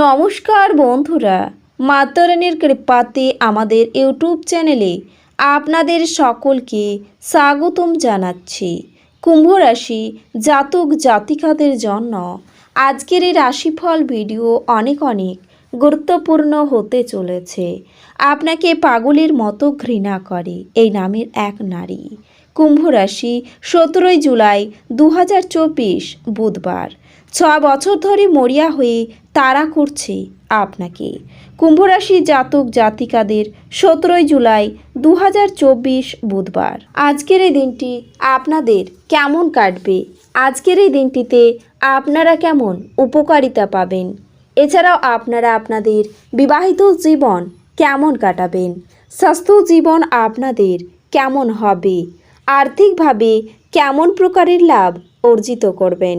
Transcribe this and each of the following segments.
নমস্কার বন্ধুরা মাতারানীর কৃপাতে আমাদের ইউটিউব চ্যানেলে আপনাদের সকলকে স্বাগতম জানাচ্ছি। কুম্ভ রাশি জাতক জাতিকাদের জন্য আজকের এই রাশিফল ভিডিও অনেক অনেক গুরুত্বপূর্ণ হতে চলেছে। আপনাকে পাগলের মতো ঘৃণা করে এই নামের এক নারী। কুম্ভ রাশি সতেরোই জুলাই দু হাজার চব্বিশ বুধবার। ছ বছর ধরে মরিয়া হয়ে তাড়া করছে আপনাকে। কুম্ভরাশি জাতক জাতিকাদের সতেরোই জুলাই দু হাজার চব্বিশ বুধবার। আজকের এই দিনটি আপনাদের কেমন কাটবে? আজকের এই দিনটিতে আপনারা কেমন উপকারিতা পাবেন? এছাড়াও আপনারা আপনাদের বিবাহিত জীবন কেমন কাটাবেন? স্বাস্থ্য জীবন আপনাদের কেমন হবে? আর্থিকভাবে কেমন প্রকারের লাভ অর্জিত করবেন?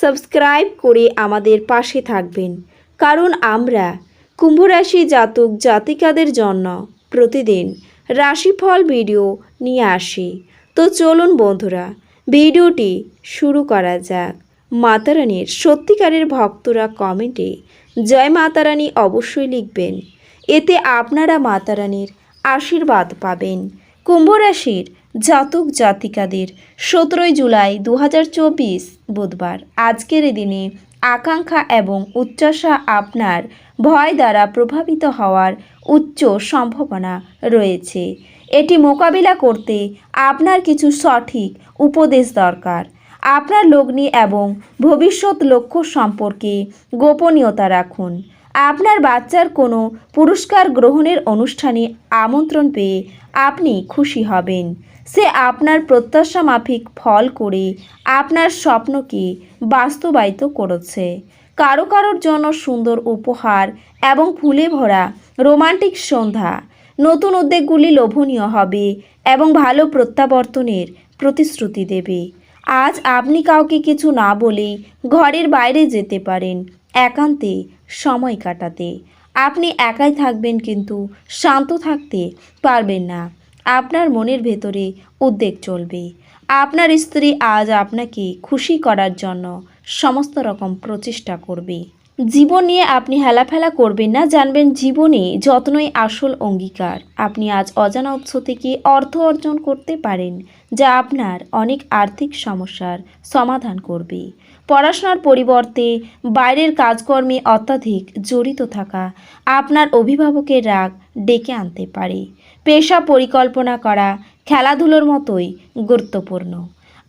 সাবস্ক্রাইব করে আমাদের পাশে থাকবেন। কারণ আমরা কুম্ভরাশি জাতক জাতিকাদের জন্য প্রতিদিন রাশিফল ভিডিও নিয়ে আসি। তো চলুন বন্ধুরা, ভিডিওটি শুরু করা যাক। মাতারানির সত্যিকারের ভক্তরা কমেন্টে জয় মাতারানি অবশ্যই লিখবেন। এতে আপনারা মাতারানির আশীর্বাদ পাবেন। কুম্ভ রাশির জাতক জাতিকাদের। সতেরোই জুলাই দু হাজার চব্বিশ বুধবার। আজকের দিনে আকাঙ্ক্ষা এবং উচ্চাসা আপনার ভয় দ্বারা প্রভাবিত হওয়ার উচ্চ সম্ভাবনা রয়েছে। এটি মোকাবিলা করতে আপনার কিছু সঠিক উপদেশ দরকার। আপনার লগ্নি এবং ভবিষ্যৎ লক্ষ্য সম্পর্কে গোপনীয়তা রাখুন। আপনার বাচ্চার কোনো পুরস্কার গ্রহণের অনুষ্ঠানে আমন্ত্রণ পেয়ে আপনি খুশি হবেন। সে আপনার প্রত্যাশা মাফিক ফল করে আপনার স্বপ্নকে বাস্তবায়িত করেছে। কারও কারোর জন্য সুন্দর উপহার এবং ফুলে ভরা রোমান্টিক সন্ধ্যা নতুন উদ্যোগগুলি লোভনীয় হবে এবং ভালো প্রত্যাবর্তনের প্রতিশ্রুতি দেবে। আজ আপনি কাউকে কিছু না বলেই ঘরের বাইরে যেতে পারেন। একান্তে সময় কাটাতে। আপনি একাই থাকবেন কিন্তু শান্ত থাকতে পারবেন না। আপনার মনের ভেতরে উদ্বেগ চলবে। আপনার স্ত্রী আজ আপনাকে খুশি করার জন্য সমস্ত রকম প্রচেষ্টা করবে। জীবন নিয়ে আপনি হেলাফেলা করবেন না, জানবেন জীবনে যত্নই আসল অঙ্গীকার। আপনি আজ অজানা উৎস থেকে অর্থ অর্জন করতে পারেন, যা আপনার অনেক আর্থিক সমস্যার সমাধান করবে। পড়াশোনার পরিবর্তে বাইরের কাজকর্মে অত্যাধিক জড়িত থাকা আপনার অভিভাবকের রাগ ডেকে আনতে পারে। পেশা পরিকল্পনা করা খেলাধুলোর মতোই গুরুত্বপূর্ণ।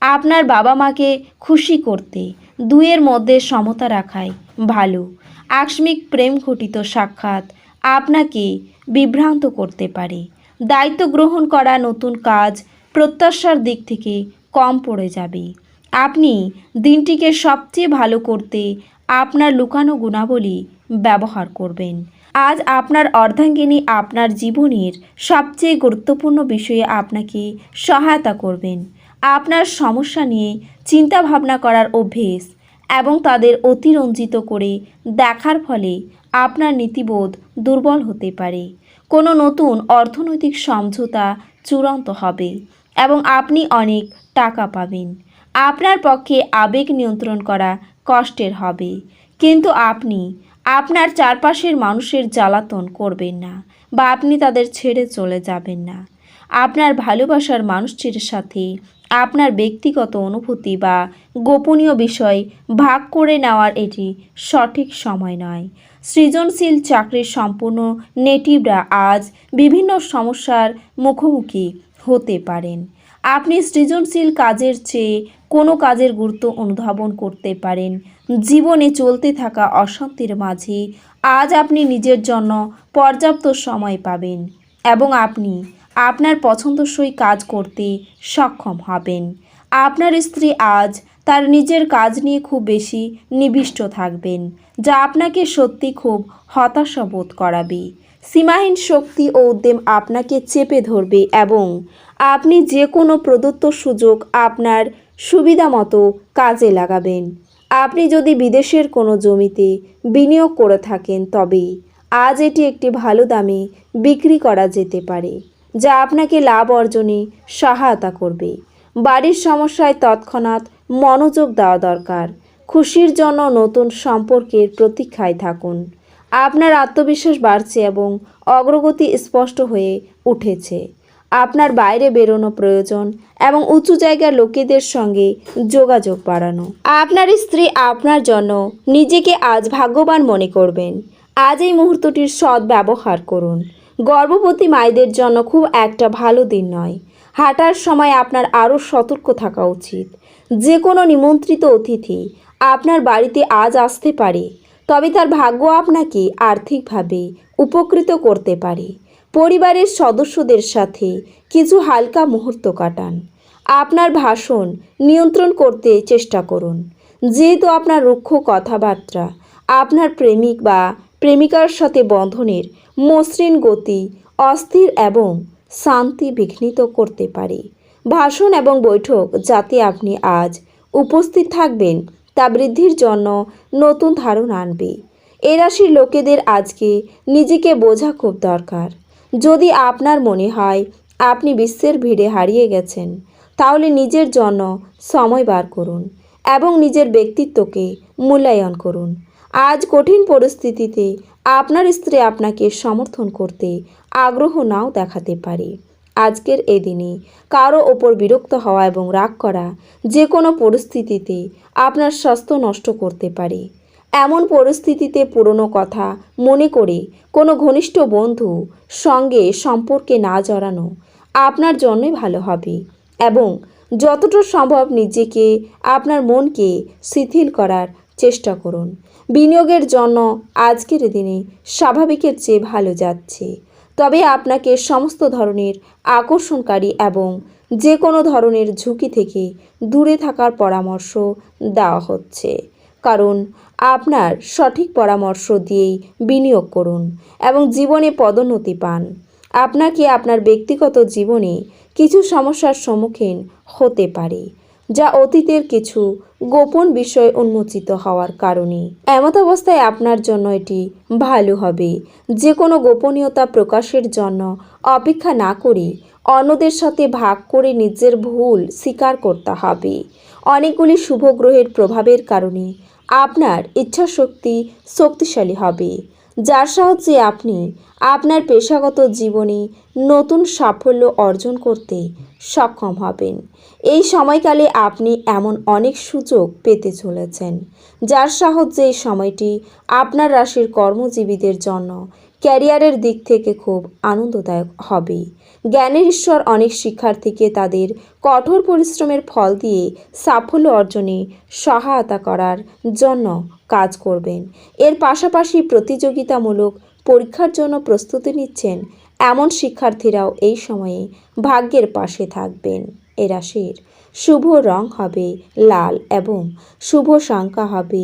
আপনার বাবা মাকে খুশি করতে দুইয়ের মধ্যে সমতা রাখাই ভালো। আকস্মিক প্রেম ঘটিত সাক্ষাৎ আপনাকে বিভ্রান্ত করতে পারে। দায়িত্ব গ্রহণ করা নতুন কাজ প্রত্যাশার দিক থেকে কম পড়ে যাবে। আপনি দিনটিকে সবচেয়ে ভালো করতে আপনার লুকানো গুণাবলী ব্যবহার করবেন। আজ আপনার অর্ধাঙ্গিনী আপনার জীবনের সবচেয়ে গুরুত্বপূর্ণ বিষয়ে আপনাকে সহায়তা করবেন। আপনার সমস্যা নিয়ে চিন্তা ভাবনা করার অভ্যেস এবং তাদের অতিরঞ্জিত করে দেখার ফলে আপনার নীতিবোধ দুর্বল হতে পারে। কোনো নতুন অর্থনৈতিক সমঝোতা চূড়ান্ত হবে এবং আপনি অনেক টাকা পাবেন। আপনার পক্ষে আবেগ নিয়ন্ত্রণ করা কষ্টের হবে। কিন্তু আপনি আপনার চারপাশের মানুষের জ্বালাতন করবেন না বা আপনি তাদের ছেড়ে চলে যাবেন না। আপনার ভালোবাসার মানুষটির সাথে আপনার ব্যক্তিগত অনুভূতি বা গোপনীয় বিষয় ভাগ করে নেওয়ার এটি সঠিক সময় নয়। সৃজনশীল চাকরির সম্পূর্ণ নেটিভরা আজ বিভিন্ন সমস্যার মুখোমুখি হতে পারেন। আপনি সৃজনশীল কাজের চেয়ে কোনো কাজের গুরুত্ব অনুধাবন করতে পারেন। জীবনে চলতে থাকা অশান্তির মাঝে আজ আপনি নিজের জন্য পর্যাপ্ত সময় পাবেন এবং আপনি আপনার পছন্দসই কাজ করতে সক্ষম হবেন। আপনার স্ত্রী আজ তার নিজের কাজ নিয়ে খুব বেশি নিবিষ্ট থাকবেন, যা আপনাকে সত্যি খুব হতাশা বোধ করাবে। সীমাহীন শক্তি ও উদ্যম আপনাকে চেপে ধরবে এবং আপনি যে কোনো প্রদত্ত সুযোগ আপনার সুবিধা মতো কাজে লাগাবেন। আপনি যদি বিদেশের কোনো জমিতে বিনিয়োগ করে থাকেন, তবে আজ এটি একটি ভালো দামে বিক্রি করা যেতে পারে। যা আপনাকে লাভ অর্জনে সহায়তা করবে। বাড়ির সমস্যায় তৎক্ষণাৎ মনোযোগ দেওয়া দরকার। খুশির জন্য নতুন সম্পর্কের প্রতীক্ষায় থাকুন। আপনার আত্মবিশ্বাস বাড়ছে এবং অগ্রগতি স্পষ্ট হয়ে উঠেছে। আপনার বাইরে বেরোনো প্রয়োজন এবং উঁচু জায়গার লোকেদের সঙ্গে যোগাযোগ বাড়ানো। আপনার স্ত্রী আপনার জন্য নিজেকে আজ ভাগ্যবান মনে করবেন। আজ এই মুহূর্তটির সৎ ব্যবহার করুন। গর্ভবতী মায়েদের জন্য খুব একটা ভালো দিন নয়। হাঁটার সময় আপনার আরও সতর্ক থাকা উচিত। যে কোনো নিমন্ত্রিত অতিথি আপনার বাড়িতে আজ আসতে পারে, তবে তার ভাগ্য আপনাকে আর্থিকভাবে উপকৃত করতে পারে। পরিবারের সদস্যদের সাথে কিছু হালকা মুহূর্ত কাটান। আপনার ভাষণ নিয়ন্ত্রণ করতে চেষ্টা করুন। যেহেতু আপনার রুক্ষ কথাবার্তা আপনার প্রেমিক বা প্রেমিকার সাথে বন্ধনের মসৃণ গতি, অস্থির এবং শান্তি বিঘ্নিত করতে পারে। ভাষণ এবং বৈঠক যাতে আপনি আজ উপস্থিত থাকবেন, তা বৃদ্ধির জন্য নতুন ধারণ আনবে। এ রাশির লোকেদের আজকে নিজেকে বোঝা খুব দরকার। যদি আপনার মনে হয় আপনি বিশ্বের ভিড়ে হারিয়ে গেছেন, তাহলে নিজের জন্য সময় বার করুন এবং নিজের ব্যক্তিত্বকে মূল্যায়ন করুন। আজ কঠিন পরিস্থিতিতে আপনার স্ত্রী আপনাকে সমর্থন করতে আগ্রহ নাও দেখাতে পারে। আজকের এই দিনে কারও ওপর বিরক্ত হওয়া এবং রাগ করা যে কোনো পরিস্থিতিতে আপনার স্বাস্থ্য নষ্ট করতে পারে। এমন পরিস্থিতিতে পুরনো কথা মনে করে কোনো ঘনিষ্ঠ বন্ধু সঙ্গে সম্পর্কে না জড়ানো আপনার জন্যই ভালো হবে এবং যতটা সম্ভব নিজেকে, আপনার মনকে শিথিল করার চেষ্টা করুন। বিনিয়োগের জন্য আজকের দিনে স্বাভাবিকের চেয়ে ভালো যাচ্ছে। তবে আপনাকে সমস্ত ধরনের আকর্ষণকারী এবং যে কোনো ধরনের ঝুঁকি থেকে দূরে থাকার পরামর্শ দেওয়া হচ্ছে। কারণ আপনার সঠিক পরামর্শ দিয়েই বিনিয়োগ করুন এবং জীবনে পদোন্নতি পান। আপনাকে আপনার ব্যক্তিগত জীবনে কিছু সমস্যার সম্মুখীন হতে পারে। যা অতীতের কিছু গোপন বিষয় উন্মোচিত হওয়ার কারণে এমত অবস্থায় আপনার জন্য এটি ভালো হবে। যে কোনো গোপনীয়তা প্রকাশের জন্য অপেক্ষা না করে অন্যদের সাথে ভাগ করে নিজের ভুল স্বীকার করতে হবে। অনেকগুলি শুভ গ্রহের প্রভাবের কারণে আপনার ইচ্ছাশক্তি শক্তিশালী হবে। যার সাহায্যে আপনি আপনার পেশাগত জীবনে নতুন সাফল্য অর্জন করতে সক্ষম হবেন। এই সময়কালে আপনি এমন অনেক সুযোগ পেতে চলেছেন, যার সাহায্যে এই সময়টি আপনার রাশির কর্মজীবীদের জন্য ক্যারিয়ারের দিক থেকে খুব আনন্দদায়ক হবে জ্ঞানের ঈশ্বর অনেক শিক্ষার্থীকে তাদের কঠোর পরিশ্রমের ফল দিয়ে সাফল্য অর্জনে সহায়তা করার জন্য কাজ করবেন। এর পাশাপাশি প্রতিযোগিতামূলক পরীক্ষার জন্য প্রস্তুতি নিচ্ছেন এমন শিক্ষার্থীরাও এই সময়ে ভাগ্যের পাশে থাকবেন। এ রাশির শুভ রং হবে লাল এবং শুভ সংখ্যা হবে